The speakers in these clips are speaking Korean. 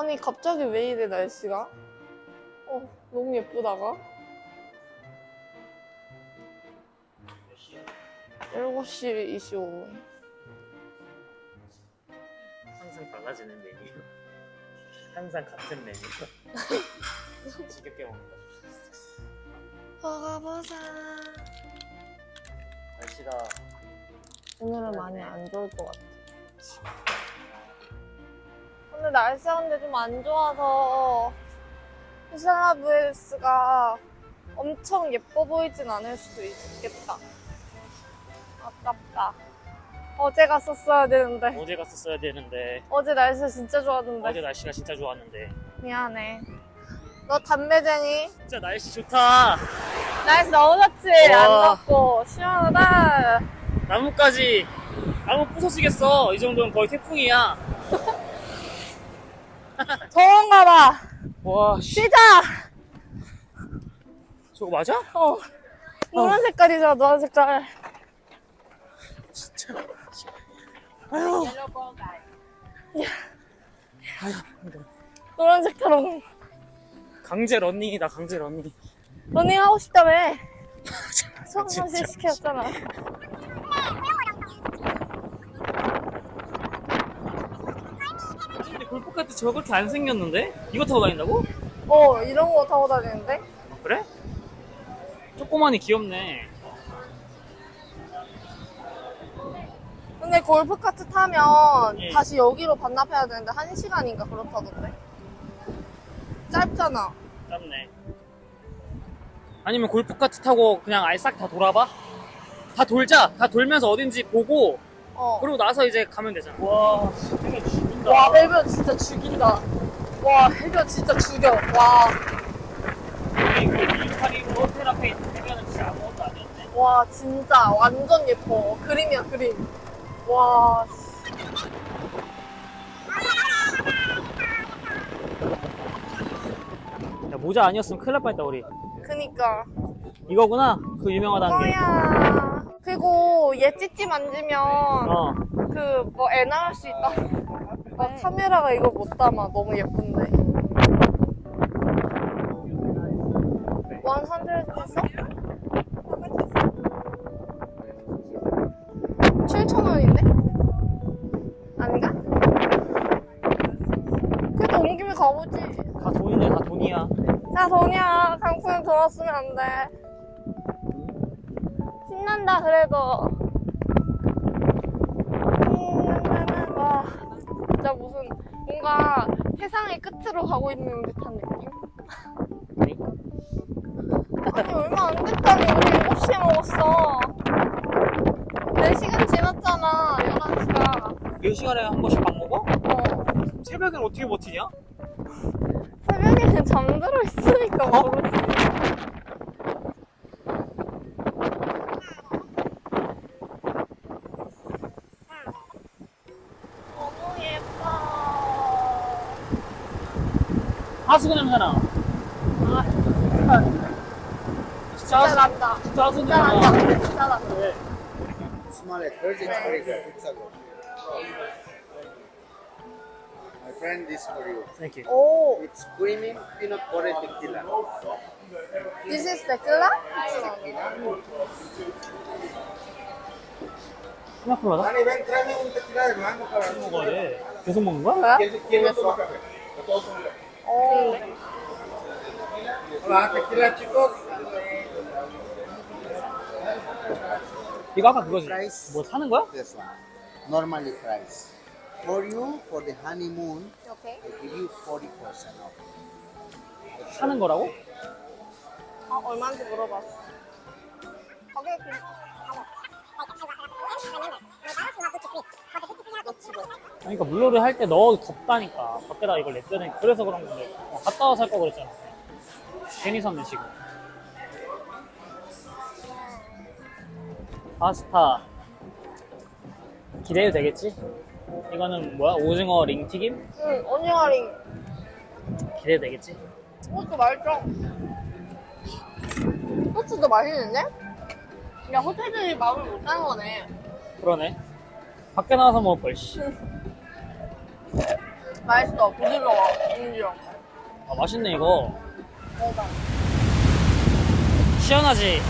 아니 갑자기 왜 이래 날씨가? 어 너무 예쁘다가 7시 25분 항상 달라지는 메뉴. 항상 같은 메뉴. 지겹게 먹는다. 먹어보자 날씨가 오늘은 많이 안 좋을 것 같아 근데 날씨가 근데 좀 안 좋아서 휘슬라브레스가 엄청 예뻐 보이진 않을 수도 있겠다 아깝다 어제 갔었어야 되는데 어제 갔었어야 되는데 어제 날씨 진짜 좋았는데 어제 날씨가 진짜 좋았는데 미안해. 너 담배쟁이? 진짜 날씨 좋다. 날씨 너무 좋지? 와. 안 덥고 시원하다. 나무까지 나무 부서지겠어. 이 정도면 거의 태풍이야. 더운가 봐. 와, 씨. 뛰자! 저거 맞아? 어. 노란 색깔이잖아, 노란 색깔. 진짜. 아유. 노란 색깔은 강제 런닝이다. 강제 런닝. 러닝 하고 싶다며. 진짜. 마실 시켰잖아. 근데 골프카트 저렇게 안 생겼는데? 이거 타고 다닌다고? 어, 이런 거 타고 다니는데? 그래? 조그마니 귀엽네. 근데 골프카트 타면 예. 다시 여기로 반납해야 되는데 한시간인가 그렇다던데? 짧잖아. 짧네. 아니면 골프카트 타고 그냥 아예 싹 다 돌아봐? 다 돌자. 다 돌면서 어딘지 보고 어. 그러고 나서 이제 가면 되잖아. 와, 죽인다. 와, 해변 진짜 죽인다. 와, 해변 진짜 죽여. 와. 여기 그 이파리로 호텔 앞에 있는 해변은 진짜 아무것도 아니었네. 와 진짜 완전 예뻐 그림이야 그림 와 씨. 야, 모자 아니었으면 큰일 날 뻔했다, 우리. 그니까 이거구나. 그 유명하다는 게. 뭐야 그리고 얘 찌찌 만지면 어. 그 뭐 애 낳을 수 있다 아, 카메라가 이거 못 담아 너무 예쁜데 원 산드레드 했어? 7,000원인데? 아닌가? 그래도 온 김에 가보지 다 돈이네, 다 돈이야. 야, 돈이야. 강풍에 돈 없으면 안 돼. 신난다, 그래도. 음, 와, 진짜 무슨, 뭔가 세상의 끝으로 가고 있는 듯한 느낌? 아니, 아니, 얼마 안 됐다니. 우리 7시에 먹었어. 4시간 지났잖아, 11시가. 몇 시간에 한 번씩 밥 먹어? 어. 새벽엔 어떻게 버티냐? 새벽에는 잠들어 있으니까 어? 모르지. 너무 예뻐. 하수구 냄새나. 아, 진짜 진짜 하수, 난다. 진짜 하수구 진짜 냄새 나. 난다. 진짜 난다. Small at Virgin Freezer. It's a go. My friend, this for you. Thank you. 오, It's creamy peanut butter tequila. this is tequila? 스마플라다? Dani, ven, tráeme un tequila de mango para 먹어야 돼. 계속 먹는 거야? no toma café? Todos son café. 오, Hola, tequila, chicos. 이거 아까 그거지. Price. 뭐 사는 거야? This one. Normally price. For you, for the honeymoon, 오케이. I give you 40% off. 사는 거라고? 아, 얼마인지 물어봤어. 가격 그 그러니까 물놀이 할때 넣어도 덥다니까. 밖에다 이걸 냅두니까. 그래서 그런 건데. 어, 갔다 와서 살거 그랬잖아. 괜히 샀네, 지금. 파스타. 기대해도 되겠지? 이거는 뭐야? 오징어 링튀김? 응, 오징어링. 기대해도 되겠지? 소스 맛있어. 소스도 맛있는데? 야, 호텔들이 마음을 못 하는 거네. 그러네. 밖에 나와서 먹을 걸, 씨. 맛있어. 부드러워. 인정. 아 맛있네 이거 먹어봐. 시원하지?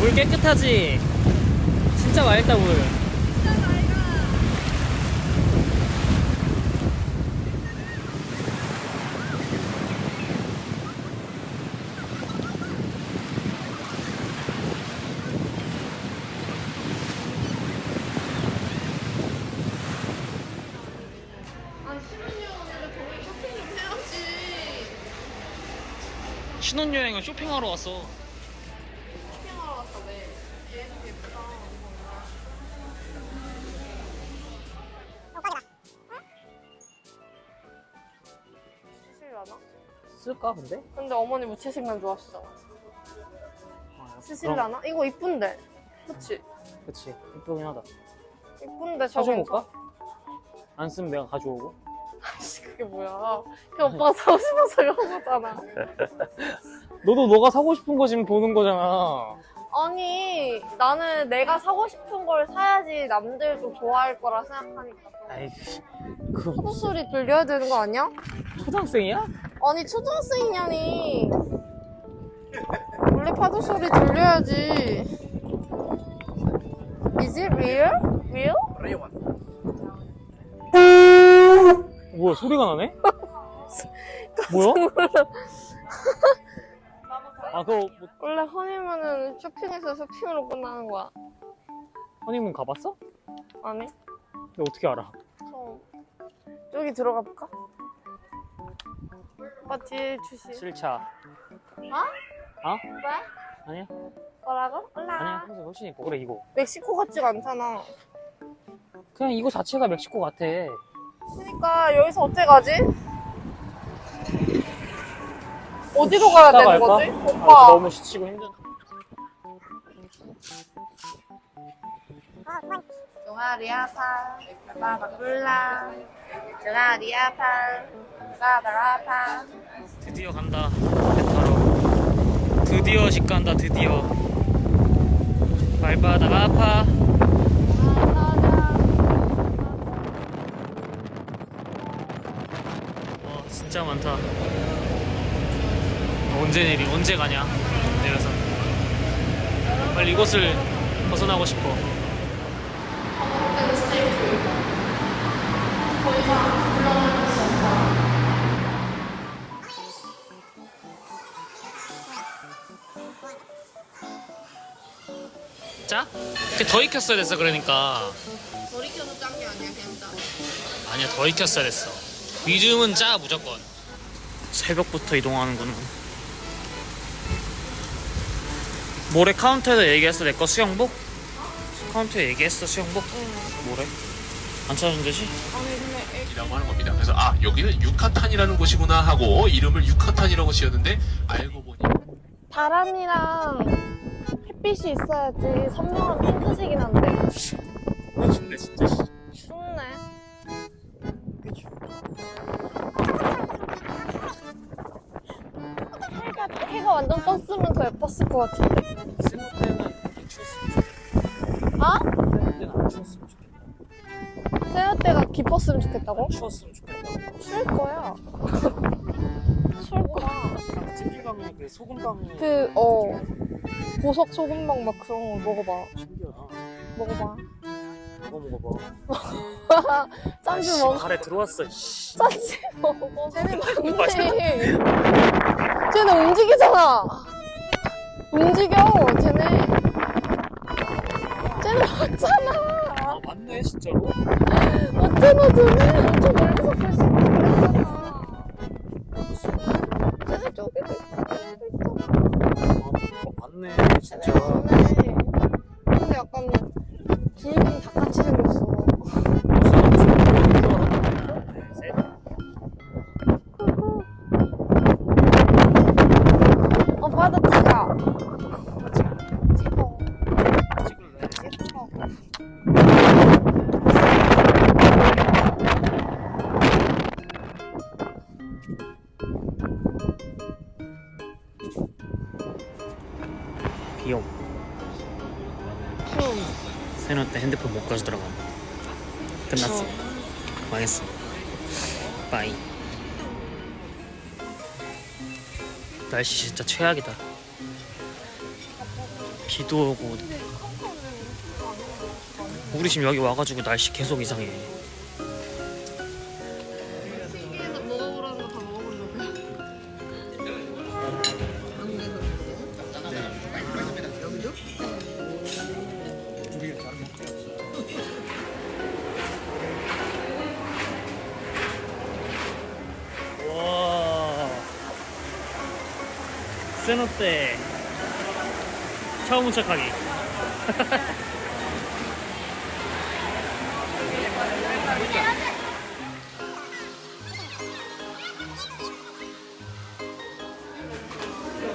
물 깨끗하지? 진짜 맑다 물 아니, 신혼여행인데 거기 쇼핑 좀 해야지. 신혼여행은 쇼핑하러 왔어 쇼핑하러 왔어, 왜? 얘도 예쁘다. 쓰실라나? 쓸까 근데? 근데 어머니 무채색만 좋아하시잖아. 그럼- 쓰실라나? 이거 이쁜데. 그치? 그치 이쁘긴 하다 이쁜데 저거. 가져올까? 안 쓰면 내가 가져오고 그게 뭐야. 그냥 오빠가 사고 싶어서 이런 거잖아. 너도 너가 사고 싶은 거 지금 보는 거잖아 아니, 나는 내가 사고 싶은 걸 사야지 남들도 좋아할 거라 생각하니까. 아이 그 파도 소리 들려야 되는 거 아니야? 초등학생이야? 아니, 초등학생이냐니. 원래 파도 소리 들려야지. Is it real? Real? 뭐야 소리가 나네? 뭐야? 아 그거 뭐, 원래 허니문은 쇼핑에서 쇼핑으로 끝나는 거야. 허니문 가봤어? 아니, 근데 어떻게 알아? 처음. 여기 들어가 볼까? 오빠 뒤에 주시. 실차 어? 어? 왜? 아니야 뭐라고? 올라. 아니야 훨씬, 훨씬 이뻐 그래 이거 멕시코 같지가 않잖아. 그냥 이거 자체가 멕시코 같아 그러니까 여기서 어떻게 가지? 어디로 가야 되는 갈까? 거지? 아, 오빠. 너무 지치고 힘든 종아리 아파, 바바 불라. 종아리 아파, 바바 아파. 드디어 간다 배 타러 드디어 집 간다 드디어 발바닥 아파 와 진짜 많다. 언제 내리 언제 가냐 내려서. 빨리 이곳을 벗어나고 싶어. 짜? 더 익혔어야 됐어 그러니까. 머리 켜도 짠게 아니야, 그냥 짠. 아니야 더 익혔어야 됐어 위즘은 짜 무조건 새벽부터 이동하는구나 모레 카운터에서 얘기했어 내 거 수영복? 카운터에 얘기했어 수영복? 모레? 안 찾아준대지? 이라고 하는 겁니다. 그래서 아 여기는 육하탄이라는 곳이구나 하고 이름을 육하탄이라고 지었는데 알고 보니 바람이랑 햇빛이 있어야지 선명한 핑크색이 난대. 근데 진짜 춥 완전 떴으면 더 예뻤을 것 같은데. 생각 때는 추웠으면 좋겠다 아? 때는 안 추웠으면 좋겠다 새우 때가 깊었으면 좋겠다고? 추웠으면 좋겠다 추울 거야. 추울 거야. 찜질감이 그 소금감이 그, 어, 보석 소금빵 막 그런 거 먹어봐. 신기하다 먹어봐. 먹어 먹어봐 짠지 먹어. 발에 들어왔어 씨. 짠지 먹어. 쟤네 맞네. 쟤네 움직이잖아. 움직여, 쟤네. 쟤네 맞잖아. 아 맞네 진짜로 맞잖아, 쟤네. 귀여워 세노 때 핸드폰 못 가져들어가. 끝났어. 망했어. 빠이. 날씨 진짜 최악이다. 비도 오고. 우리 지금 여기 와가지고 날씨 계속 이상해. 와. 세노 때 처음 운척하기.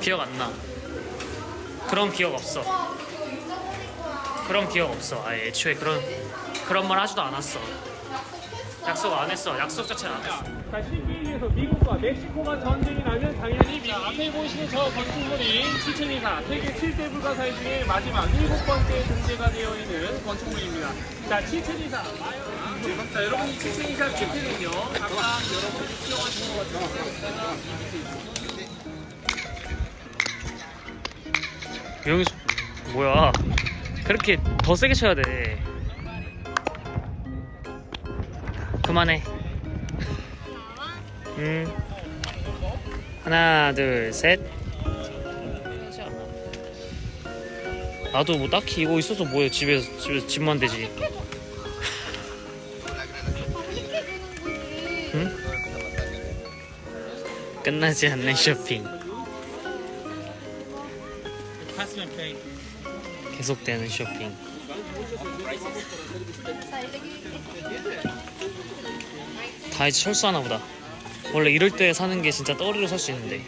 기억 안 나. 그런 기억 없어. 그런 기억 없어. 아예 애초에 그런 그런 말 하지도 않았어. 약속 안 했어. 약속 자체를 안 했어. 자, CB에서 미국과 멕시코가 전쟁이 나면 당연히 미 앞에 보이시는 저 건축물이 치첸이사 세계 7대 불가사의 중에 마지막 일곱 번째 등재가 되어 있는 건축물입니다. 자, 치첸이사 마요. 자, 여러분 이 치첸이사 밑에는요. 각각 여러분이 수영하시는 것 같은 여기서 뭐야? 그렇게 더 세게 쳐야 돼. 그만해. 음. 하나, 둘, 셋. 나도 뭐 딱히 이거 있어서 뭐해 집에서 집에서 집만 되지. 응? 끝나지 않는 쇼핑. 계속되는 쇼핑. 다 이제 철수하나 보다. 원래 이럴 때 사는 게 진짜 떠리로 살수 있는데.